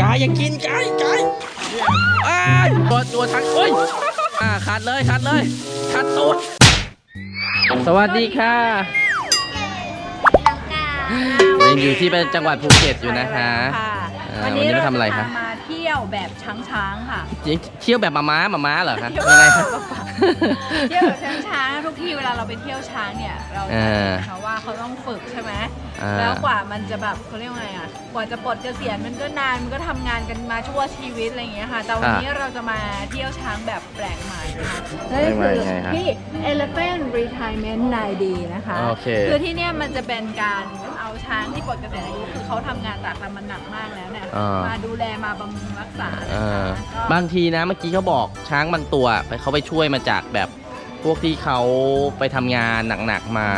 กายอย่ากินกายกายอ้ายตัวตัวทักโอ้ยอ่าขัดเลยขัดเลยขัดตูดสวัสดีค่ะยังอยู่ที่เป็นจังหวัดภูเก็ตอยู่นะคะ ค่ะอ่าวันวันนี้นี้มาเราทำอะไรจะคะพามาเที่ยวแบบช้างๆค่ะ เที่ยวแบบมาม้ามาม้าเหรอคะยังไงคะ เที่ยวแบบช้างๆทุกที่เวลาเราไปเที่ยวช้างเนี่ยเราเอจะอเห็นเขาว่าเขาต้องฝึกใช่ไหมอ่า แล้วกว่ามันจะแบบเขาเรียกว่าไงอะกว่าจะปลดเกษียณมันก็นานมันก็ทำงานกันมาชั่วชีวิตอะไรอย่างเงี้ยค่ะ แต่วันนี้เราจะมาเที่ยวช้างแบบแปลกใหม่นะคะนั่นก็คือที่ Elephant Retirement 9D นะคะ โอเค คือที่เนี่ยมันจะเป็นการ เอาช้างที่ปลดเกษียณอายุคือเขาทำงานตากตำมันหนักมากแล้วเนี่ยอ่าม มาดูแลมาบำรุงรักษานะเอคะอก็บางทีนะเมื่อกี้เขาบอกช้างบางตัวไปเขาไปช่วยมาจากแบบ พวกที่เขาไปทำงานหนักๆมา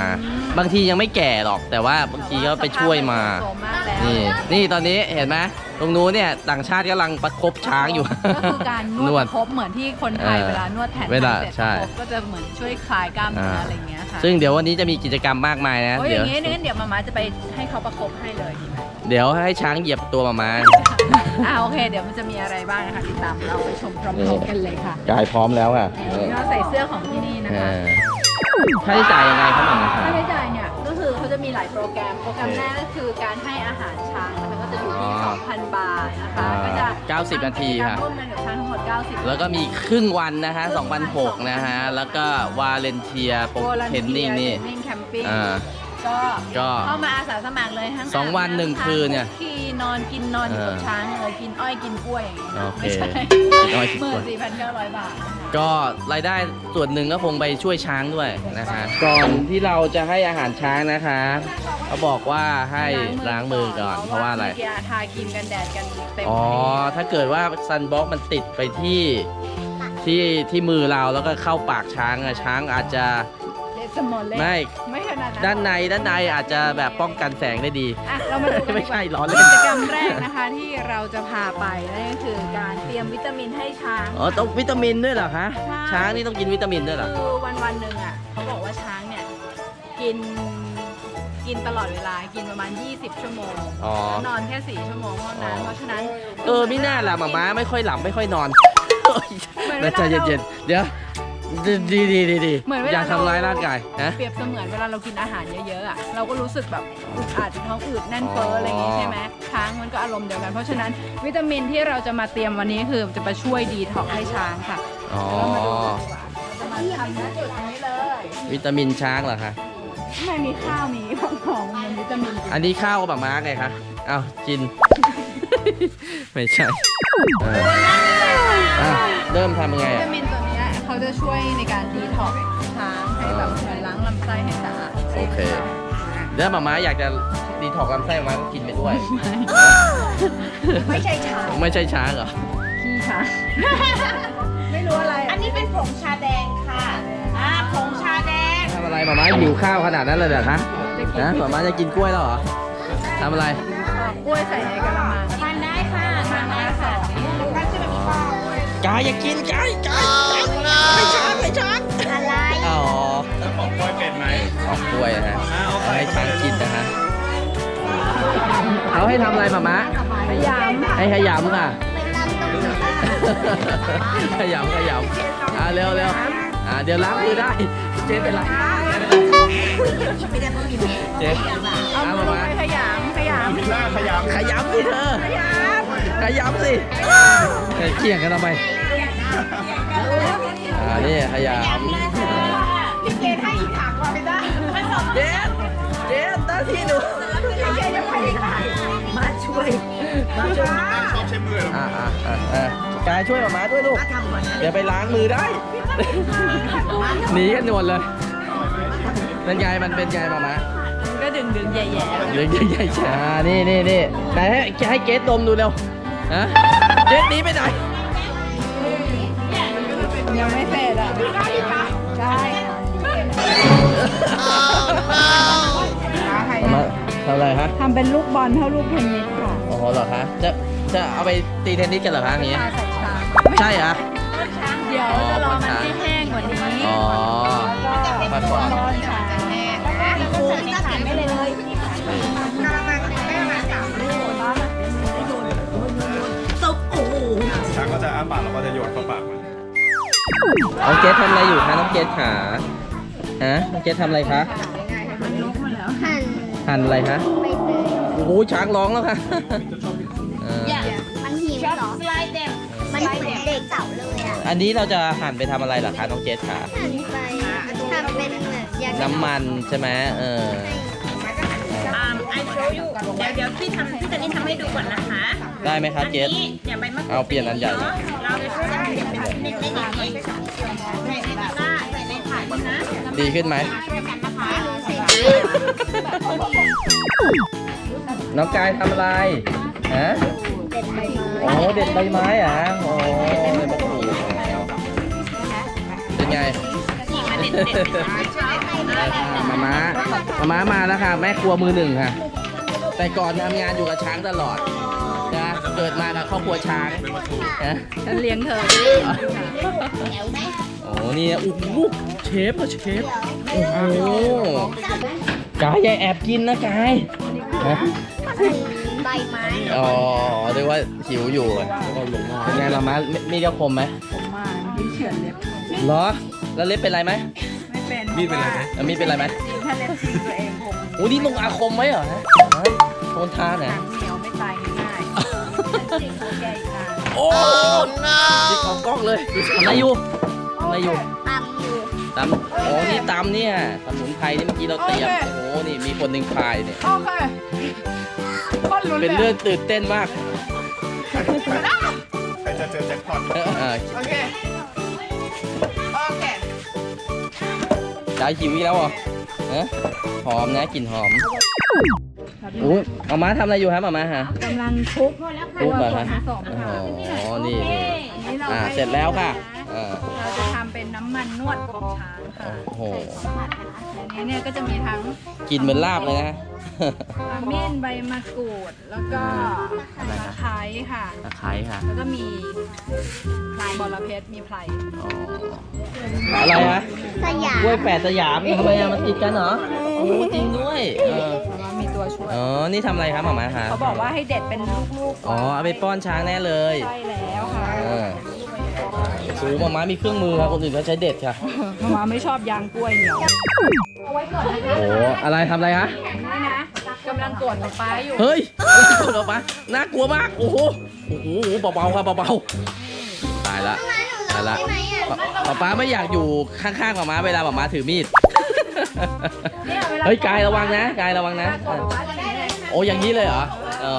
บางทียังไม่แก่หรอก แต่ว่าบางทีก็ไปช่วยมาสภพนโทรมากแล้ว นี่นี่ตอนนี้เห็นไหมตรงนู้นเนี่ย ต่างชาติกำลังประคบช้างอยู่ ก็คือการนนววดดครบเหมือนที่คนไทยเออเวลานวดแผนไทยเวลาเสร็จใช่ ครบก็จะเหมือนช่วยคลายกล้ามเนื้ออะไรอย่างเงี้ยค่ะซึ่งเดี๋ยววันนี้จะมีกิจกรรมมากมายนะ โอ้ยอเดี๋ยว ย่างงี้งั้นเดี๋ยวมาม่าจะไปให้เขาประคบให้เลยดีไหม เดี๋ยวให้ช้างเหยียบตัวมามาอ่าโอเค เดี๋ยวมันจะมีอะไรบ้างนะคะติดตามเราไปชมพร้อมๆกันเลยค่ะกายพร้อมแล้วอะเราใส่เสื้อของที่นี่นะคะค่าใช้จ่ายยังไงครับหมอมาครับค่าใช้จ่ายเนี่ยก็คือเขาจะมีหลายโปรแกรม โปรแกรมแรกก็คือการให้อาหารช้างนะคะก็จะอยู่ที่อ๋อ2,000 บาทนะคะอ่าก็จะ90นาทีค่ะ ร่วมกันกับช้างทั้งหมด 90 แล้วก็มีครึ่งวันนะฮะ2,006นะฮะ แล้วก็วาเลนเทียโปรเทนนิ่งนี่นิ่งแคมปิ้งอ่า ก็ก็ เข้ามาอาสาสมัครเลยทั้งสองวันหนึ่งคืนเนี่ยขี่นอนกินนอนอยู่กับเออช้างเลยกินอ้อยกินกล้วยอย่างเงี้ยโอเคไม่ใช่กินอ้อยกินหมื่กล้วย นสี่พันเก้าร้อยบาทนะคะ ก็รายได้ส่วนหนึ่งก็คงไปช่วยช้างด้วยนะคะ ก่อนที่เราจะให้อาหารช้างนะคะเขาบอกว่าให้ล้างมือก่อนเพราะว่าอะไรเมื่กี้ทาครีมกันแดดกันเต็มอ๋อที่ถ้าเกิดว่าซันบ็อกมันติดไปที่ที่ที่มือเราแล้วก็เข้าปากช้างอะช้างอาจจะเดสมอลเล่ไม่ไม่ ขนาดนั้นด้านในด้านในอาจจะแบบป้องกันแสงได้ดี อะเรามาดูกันไม่ดีกใช่ว่าล้อเล่นกิจกรรมแรกนะคะที่เราจะพาไปนั่นก็คือการเตรียมวิตามินให้ช้าง อ๋อต้องวิตามินด้วยเหรอคะใช่ ช้างนี่ต้องกินวิตามินด้วยเหรอคือวันวันๆหนึ่งอะเขาบอกว่าช้างเนี่ยกินกินตลอดเวลากินประมาณ 20 ชั่วโมงอ๋อ แล้วนอนแค่ 4 ชั่วโมงเท่านั้นอ๋อ เพราะฉะนั้นเออไม่น่าล่ะหมาม้าไม่ค่อยหลับไม่ค่อยนอนเหมือนเวแล้วลาใจเราเย็นๆเดี๋ยว ดีดีดีดีดีเหมือนเวลา อย่าทำร้ายเราร่างกายฮะเปรียบเสมือนเวลาเรากินอาหารเยอะๆอะเราก็รู้สึกแบบอึดอัดท้องอืดแน่นเฟ้ออะไรอย่างงี้ใช่ไหมช้างมันก็อารมณ์เดียวกันเพราะฉะนั้นวิตามินที่เราจะมาเตรียมวันนี้คือจะมาช่วยดีท็อกซ์ให้ช้างค่ะอ๋อ เรามาดูกันดีกว่าเราจะมาทำณจุดนี้เลยวิตามินช้างเหรอคะไม่มีข้าวมีของของมันวิตามินอันนี้ข้าวกับหมาม้าไงคะเอากิน ไม่ใช่เอออะเริ่มทำยังไงวิอะ ตามินตัว เนี้ยเขาจะช่วยในการดีท็อกซ์ช้างให้แบบเหมือนล้างลำไส้ให้สะอาดโอเค แล้วหมาม้าอยากจะดีถอกซ์ลำไส้หมาม้าก็กินไปด้วย ไม่ใช่ช้างไม่ใช่ช้างเหรอ ขี้ช้างไม่รู้อะไรอันนี้เป็นผงชาแดงค่ะ อ่า ผงชาแดง ทำอะไรหมาม้าหิวข้าวขนาดนั้นเลยเหรอคะฮะหมาม้าจะกินกล้วยแล้วเหรอทำอะไร กล้วยใส่ในกระมัง ทานได้ค่ะ ทานได้ค่ะท่านจะแบบนี้ค่ะกายอย่ากินกายกาย ไม่ช้างไม่ช้างอะไรอ๋อของกล้วยเป็นไหมของกล้วยนะฮะเอาให้ช้างกินนะฮะเขาให้ทำอะไรหมาม้าพยายามให้ขยำค่ะขยำขยำอ่าเร็วเร็วอ่าเดี๋ยวล้างมือได้ เจ๊เป็นไรเจ๊เอาเอามือมาลงมาไปขยำขยำขยำสิเธอขยำสิเกี่ยงกันทำไม อ่านี่ขยำพี่เกดให้อีกถังมาไม่ได้เจ๊เจ๊หน้าที่หนูพี่เกดยังไม่ได้ค่ะมาช่วย มาช่วยชอ่าอ่าอ่าอ่ากายช่วยหมาม้าด้วยลูกเดี๋ยวไปล้างมือได้หนีกันนวดเลยเป็นไงมันเป็นไงหมาม้ามันก็ดึงดึงๆแย่เดี๋ยวใหญ่ๆช้านี่นี่นี่ไหนให้ให้เกสดมดูเร็วฮะเกสหนีไปไหน ยังไม่เสร็จอะใช่มาทำอะไรฮะ ทำเป็นลูกบอลเท่าลูกเทนนิสค่ะโอ้โหเหรอคะ จะ จะเอาไปตีเทนนิสกันเหรอคะอย่างงี้ทาใส่ชามใช่เหรอ เดี๋ยวจะรอมันให้แห้งกว่านี้อ๋อ แล้วก็พักก่อนร้อนค่ะครูไม่ตัดไม่เลยกระมังไม่มาสามลูกก็จะอ้าปากแล้วก็จะโยนเข้าปากมัน น้องเกดทำอะไรอยู่คะน้องเกดขาฮะน้องเกดทำอะไรคะหั่นหั่นอะไรคะใบเตยโอ้โหช้างร้องแล้วค่ะเออมันหิวเหรอมันเหมือนเด็กเต่าเลยอะอันนี้เราจะหั่นไปทำอะไรเหรอคะน้องเกดขาหั่นไปทำเป็นเหมือนยาน้ำมันใช่ไหมเออไอโชยูเดี๋ยวเดี๋ยวพี่ทำพี่จะนี่ทำให้ดูก่อนนะคะ ได้ไหมคะเกดนี่เดี๋ยวใบมะกรูดเอาเปลี่ยนอันใหญ่เนาะเราจะช่วยกันเด็ดเป็นเด็ดได้อย่างนี้ใส่ในตะกร้าใส่ในถาดนี่นะดีขึ้นไหม ช่วยกันนะคะน้องกายทำอะไร ฮะ โอ้เด็ดใบไม้เหรอะโอ้ใบมะกรูดเป็นไงนี่มาเด็ดเด็ดช่วยกันมาม้ามาม้ามาแล้วค่ะ แม่ครัวมือหนึ่งค่ะ แต่ก่อนทำงานอยู่กับช้างตลอดนะ เกิดมากับครอบครัวช้างนะฉันเลี้ยงเธอโอ้นี่โอ้โหเชฟอะเชฟโอ้โหกายอย่าแอบกินนะกายฮะใบไม้อ๋อเรียกว่าหิวอยู่อะเป็นไงละม้ามีมีเจ้าคมไหมผมมาที่เฉือนเล็บเหรอ แล้วเล็บเป็นไรไหมไม่เป็นมีดเป็นไรไหมแล้วมีดเป็นไรไหมจริงถ้าเล็บจริงตัวเองคงโอ้นี่ลงอาคมไว้เหรอฮะฮะโดนทานหนะนังเหนีย โอเคอีกนานโอ้ติดของกล้องเลยทำอะไรอยู่ทำอะไรอยู่ตำอยู่ตำโอ้นี่ตำเนี่ยสมุนไพรที่เมื่อกี้เราเตรียมโอ้โหนี่มีคนหนึ่งพายเนี่ยโอเคคนลุ้นเป็นเรื่องตื่นเต้นมากใครจะเจอแจ็คพอตเออเออโอเคโอเคจ่ายหิวอีกแล้วเหรอเอะหอมนะกลิ่นหอม อุ้ยมาม่าทำอะไรอยู่ครับมาม่าฮะกำลังคลุกคลุกเหรอฮะผสมอ๋ค่ะอนี่นี่นี่เราอ่าให้เสร็จแล้วค่ะอ่าเราจะทำเป็นน้ำมันนวดของช้างค่ะโอ้โหอันนี้เนี่ยก็จะมีทั้งกินเหมือนลาบเลยนะ ขมิ้นใบมะกรูดแล้วก็ตะไคร้ค่ะ ตะไคร้ค่ะแล้วก็มีพลายบอระเพ็ดมีไพรอ๋ออะไรฮะสยามกล้วยแปดสยามทำไมอะมันติดกันเหรอโอ้จริงด้วยเออแล้วก็มีตัว ช่วย อ๋อ นี่ทำอะไรครับหมาม่าคะเขาบอกว่าให้เด็ดเป็นลูกๆก่อ๋อ เอาไปป้อนช้างแน่เลยใช่แล้วค่ะเออสูหมาม้ามีเครื่องมือครับคนอื่นเขาใช้เด็ดค่ะมามาไม่ชอบยางกล้วยเหนียวโอ้อะไรทำอะไรคะนี่นะกำลังกดกับป้าอยู่เฮ้ยกดออกมาน่ากลัวมาก โอ้โห โอ้โห เบาๆครับเบาๆ ตายละ ตายละใช่ไหมอะป๊าป๊าไม่อยากอยู่ข้างๆหมาม้าเวลาหมาม้าถือมีด เนี่ยวลเฮ้ยกายระวังนะกายระวังนะ กดป้าจะได้เลยโอ้อย่างนี้เลยเหรอ อ๋อ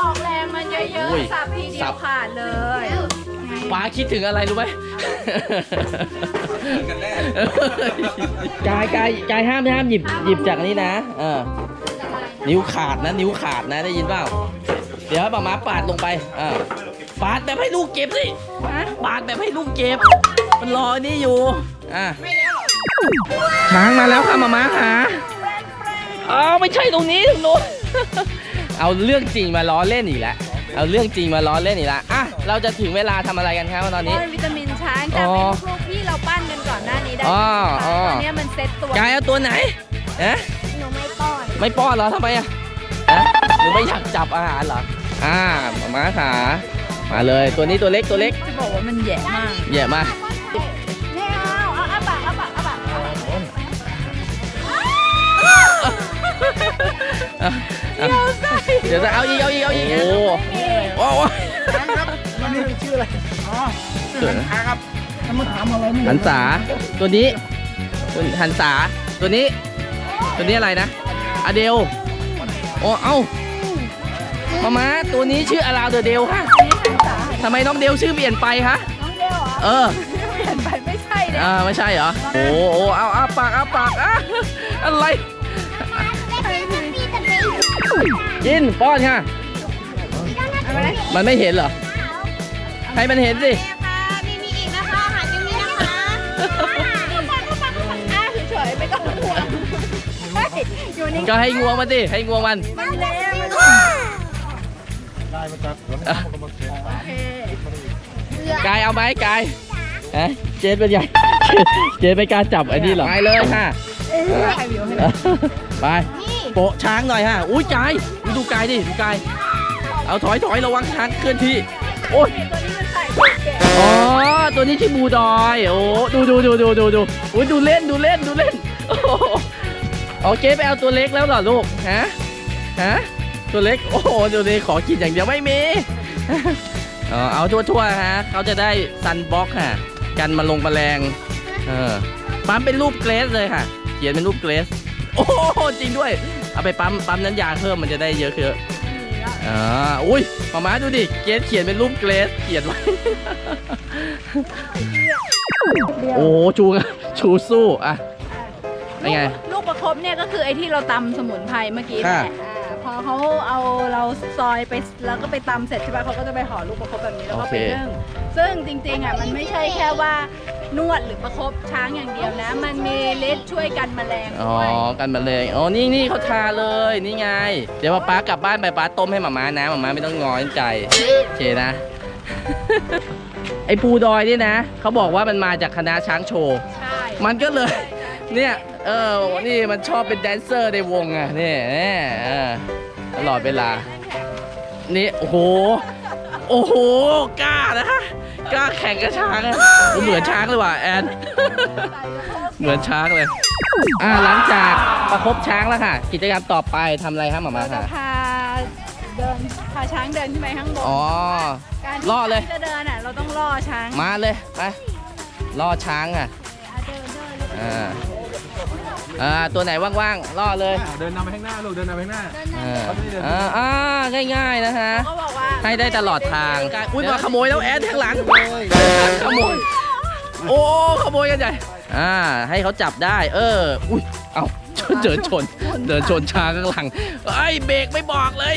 ออกแรงมันเยอะอุ้ย ๆสับทีเดีสัยวบขาดเลยป้าคิดถึงอะไรรู้ไหม กันแน่กายกายกายห้ามห้ามหยิบหยิบจากนี้นะ เออ นิ้วขาดนะ นิ้วขาดนะได้ยินเปล่า เดี๋ยวให้ป้าม้าปาดลงไปอ่าปาดแบบให้ลูกเก็บสิปาดแบบให้ลูกเก็บ มันรออันนี่อยู่ อะ ช้างมาแล้วค่ะมาม้าหาอ๋อไม่ใช่ตรงนี้ตรงโน้น เอาเรื่องจริงมาล้อเล่นอีกแล้วเอาเรื่องจริงมาล้อเล่นอีกแล้วอะเราจะถึงเวลาทำอะไรกันครับตอนนี้ ป้อนวิตามินช้างจะเป็นลูกๆที่เราปั้นกันก่อนหน้านี้ได้อ๋ออ๋อตอนเนี้ยมันเซ็ตตัวกายเอาตัวไหนเอ๊ะ หนูไม่ป้อนไม่ป้อนเหรอทำไมอะฮะหรือไม่อยากจับอาหารเหรอ อ่ามาม้าขามาเลยตัวนี้ตัวเล็กตัวเล็ก จะบอกว่ามันแย่มาก แย่มาไเดี๋ยวจะเอาอีกเอาอีกเอาอีกโอ้โหโอ้โหมันนี่ชื่ออะไรอ๋อเกิดอาครับถ้ามาถามอะไรไม่หันษาตัวนี้คุณหันษาตัวนี้ ตัวนี้อะไรนะอเดลโอ้เอ้ามาม้าตัวนี้ชื่ออาราเดอเดลค่ะทำไมน้องเดลชื่อเปลี่ยนไปคะน้องเดียวเหรอเออเปลี่ยนไปไม่ใช่นะอ่าไม่ใช่เหรอโอ้โหเอาเอาปากเอาปากอะอะไร กินป้อนค่ะ มันไม่เห็นเหรอ ให้มันเห็นสิค่ะมีมีอีกนะคะอาหารยังมีนะคะอะเฉยๆไม่ต้องห่วงเฮ้ยอยู่นี่ก็ให้งวงมันสิ ให้งวงมัน มันเละมันได้มาจากเดี๋ยวให้มันก็มาเทสโอเคกายเอาไหมกายฮะเจนเป็นไงเจนไม่กล้าจับไอ้นี่หรอ ไปเลยค่ะถ่ายวิวให้หน่อยไป โปะช้างหน่อยฮะอุ้ยกายดูกายดิดูกาย เอาถอยถอยระวังช้างเคลื่อนที่โอ้ยตัวนี้มันใส่โอ้อ๋อตัวนี้ชื่อบูดอยโอ้ดูดูดูดูดูดูอุ้ยดูเล่นดูเล่นดูเล่นโอ้โอเคไปเอาตัวเล็กแล้วเหรอลูกฮะฮะตัวเล็กโอ้โหดูนี่ขอกินอย่างเดียวไม่มีอ๋อเอาทั่วๆฮะเขาจะได้ซันบล็อกค่ะกันมาลงแมลงเออปั๊มเป็นรูปเกรสเลยค่ะ เขียนเป็นรูปเกรส โอ้จริงด้วย เอาไปปั๊มปั๊มน้ำยาเพิ่มมันจะได้เยอะคืออ่าอุ้ยมามาดูดิ เกรสเขียนเป็นรูปเกรสเขียนไว้ โอ้ชูชูสู้อะ เป็นไง ลูกประคบเนี่ยก็คือไอ้ที่เราตำสมุนไพรเมื่อกี้ค่ะแหละอ่าพอเขาเอาเราซอยไปแล้วก็ไปตำเสร็จใช่ปะเขาก็จะไปห่อลูกประคบแบบนี้แล้วก็ไปนึ่งซึ่งจริงๆอะมันไม่ใช่แค่ว่า นวดหรือประคบช้างอย่างเดียวนะ มันมีฤทธิ์ช่วยกันแมลงอ๋อด้วยกันมะเร็งอ๋อนี่นี่เขาทาเลยนี่ไง เดี๋ยวป้ากลับบ้านไปป้าต้มให้หมาม้านะหมาม้าไม่ต้องงอนใจโอเคนะ ไอ้ปูดอยนี่นะเขาบอกว่ามันมาจากคณะช้างโชว์ ใช่มันก็เลย เนี่ย เออ นี่มันชอบเป็นแดนเซอร์ในวงอะนี่นี่เออตลอดเวลา นี่ โอ้โห โอ้โห กล้านะ กล้าแข่งกับช้างอะเหมือนช้างเลยว่ะแอน เหมือนช้างเลย อ่าหลังจากประคบช้างแล้วค่ะ กิจกรรมต่อไปทำอะไรครับหมามาเราจะค่ะ พาเดินพาช้างเดินขึ้นไปข้างบนอ๋อ การที่ล่อเลยช้างจะเดินอะเราต้องล่อช้างมาเลยไปล่อช้างอะเดินเดินแล้วก็อ่าอ่าตัวไหนว่างๆล่อเลยเดินนำไปข้างหน้าลูกเดินนำไปข้างหน้าเอออ่าอ่าง่ายๆนะฮะ ก็บอกว่า ให้ได้ตลอดทาง อุ้ยมาขโมยแล้วแอนข้างหลังขโมย โอ้ขโมยกันใหญ่ อ่า ให้เขาจับได้ เออ อุ้ย เอาเดินชน เดินชนช้างข้างหลังไอ้ยเบรกไม่บอกเลย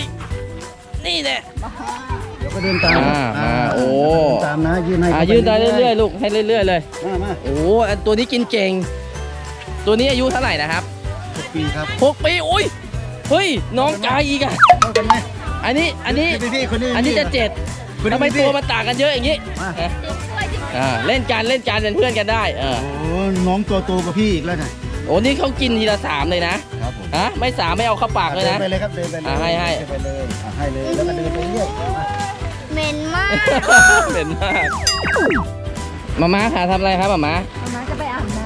นี่แน่เดี๋ยวก็เดินตามอ่ามาโอ้เดินตามนะยืนให้อ่ายืนได้เรื่อยๆลูกให้เรื่อยๆเลยๆมามาโอ้อันตัวนี้กินเก่ง ตัวนี้อายุเท่าไหร่นะครับหกปีครับหกปี อุ้ย เฮ้ย น้องกายอีกอะเท่ากันไหม อันนี้อันนี้พี่พี่คนนี้อันนี้จะเจ็ดคนทำไมพี่ตัวมันต่างกันเยอะอย่างนี้มาฮะอ่าเล่นกันเล่นกันเป็นเพื่อนกันได้เออโอ้น้องตัวโตกว่าพี่อีกแล้วนะโอ้นี่เขากินทีละสามเลยนะครับผมฮะไม่สามไม่เอาเข้าปากเลยเดินะ นไปเลยครับเดินไปเลยอะให้ให้ เดินไปเลยอะให้เลยแล้วก็เดินไปเรื่อยมาเหม็นมากเป็นมากมาม่าค่ะทำอะไรครับมาม่า มาจะไปอาบน้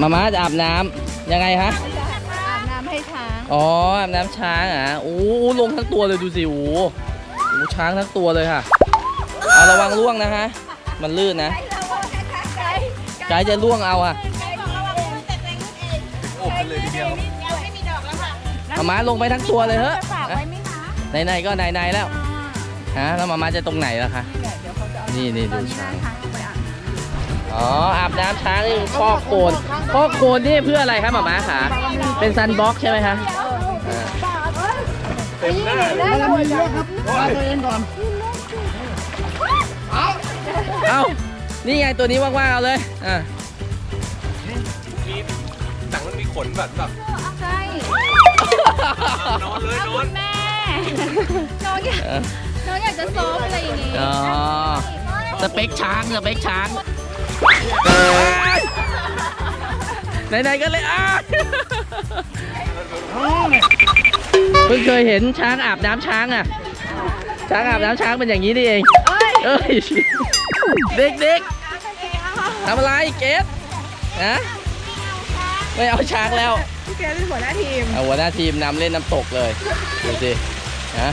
มาม่าจะอาบน้ำยังไงฮะำอ อ๋ออาบน้ำช้างอะโอ้โหลงทั้งตัวเลยดูสิโอ้โหโอ้โหช้างทั้งตัวเลยค่ะเอาระวังล่วงนะฮะมันลื่นนะไกายจะล่วงเอาอะโอ้เป็นเลยทีเดียวมาม่าลงไปทั้งตัวเลยเฮ้ยฝากไว้ไหมคะไหนๆก็ไหนๆแล้วฮะแล้วมาม่าจะตรงไหนล่ะคะเดี๋ยวเขาจะเอานี่นี่ตอดูนนี้ช้างนะคะไปอาบน้ำอ๋ออาบน้ำช้างนี่ฟอกโคลนฟอกโคลนนี่เพื่ออะไรครับหมาม้าขาเป็นซันบล็อกใช่ไหมคะอ่า เต็มหน้ามันมีเยอะครับมาตัวเองก่อน เอ้านี่ไงตัวนี้ว่างๆเอาเลย อ่ามีหนังมันมีขนแบบแบบใช่นอนเลยนอนแม่ น้องอยากน้องอยากจะซ้อมอะไรอย่างงี้อ๋อสเปคช้างสเปคช้าง ไหนๆก็เลยอ้าย เพิ่งเคยเห็นช้างอาบน้ำช้างอะ ช้างอาบน้ำช้างเป็นอย่างนี้นี่เองเอ้ยเอ้ยเด็กๆทำอะไรเกสนะไม่เอาช้างแล้วพี่แกเป็นหัวหน้าทีมเอาหัวหน้าทีมนำเล่นน้ำตกเลยดูสิฮะ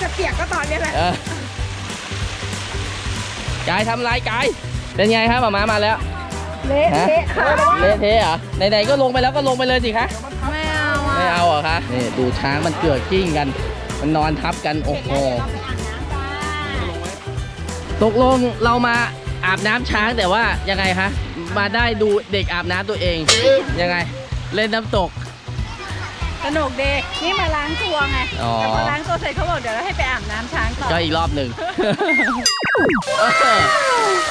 จะเปียกก็ตอนนี้แหละเออกายทำอะไรกายเป็นไงครับหมาม้ามาแล้วเละฮะเทะค่ะเละเทะเหรอไหนๆก็ลงไปแล้วก็ลงไปเลยสิคะไม่เอาอะ ไม่เอาเหรอคะนี่ดูช้างมันเกือกกิ้งกัน มันนอนทับกันโอ้โหตกลงเรามาอาบน้ำช้างแต่ว่ายังไงคะมาได้ดูเด็กอาบน้ำตัวเอง ยังไง เล่นน้ำตกสนุกดีนี่มาล้างตัวไงอ๋อแต่พอล้างตัวเสร็จเขาบอกเดี๋ยวเราให้ไปอาบน้ำช้างต่อก็อีกรอบหนึ่งเออ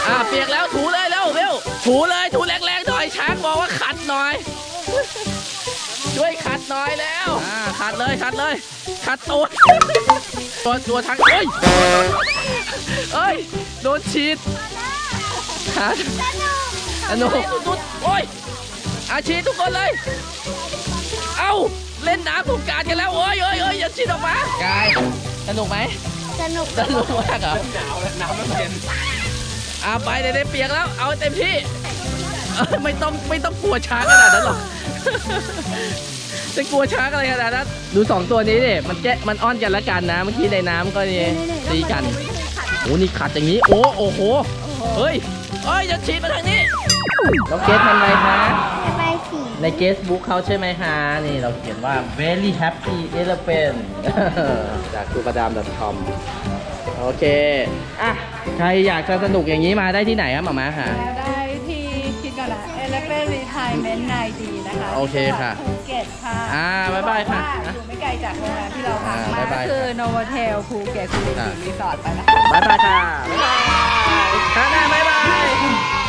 อะเปียกแล้วถูเลยเร็วเร็วถูเลยถูแรงๆหน่อยช้างบอกว่าขัดหน่อย ช่วยขัดหน่อยแล้วอ่าขัดเลยขัดเลย ขัดตัวตัวตัวทั้งเอ้ยเอ้ยโดนฉีดฮะสนุกสุดๆโอ้ยอาชีดทุกคนเลย เอ้าเล่นน้ำสงกรารกันแล้วโอ้ยเอ้ยเอ้ยอย่าฉีดออกมากายสนุกไหมสนุกสนุกมากเหรอหนาวแล้วน้ำมันเย็นอ่าไปเด็กๆเปียกแล้วเอาให้เต็มที่เออ ไม่ต้องไม่ต้องกลัวช้างขนาดนั้นหรอกจะกลัวช้างอะไรขนาดนั้นดูสองตัวนี้ดิมันแกะมันอ้อนกันละกันนะเมื่อกี้ในน้ำก็นี่ตีกันโอ้นี่ขัดอย่างนี้ โอ้โอ้โหเฮ้ยเอ้ยจะฉีดมาทางนี้น้องเกสทำอะไรคะระบายสีใน Guestbook เขาใช่ไหมฮะนี่เราเขียนว่า very happy elephant จากคูปดาม .com โอเคอะใครอยากจะสนุกอย่างนี้มาได้ที่ไหนครับหมามาค่ะแล้วได้ที่คิดก่อน เป็นรีไทยเมนต์นายดีนะคะโอเคค่ะภูเก็ตค่ะอ่าบ๊ายบายค่ะอยู่ไม่ไกลจากโรงแรมที่เราพักมาอ่คือโนวาเทลภูเก็ตคูรีรีสอร์ทไปนะบ๊ายบายค่ะ บ๊ายบายค่ะบ๊ายบาย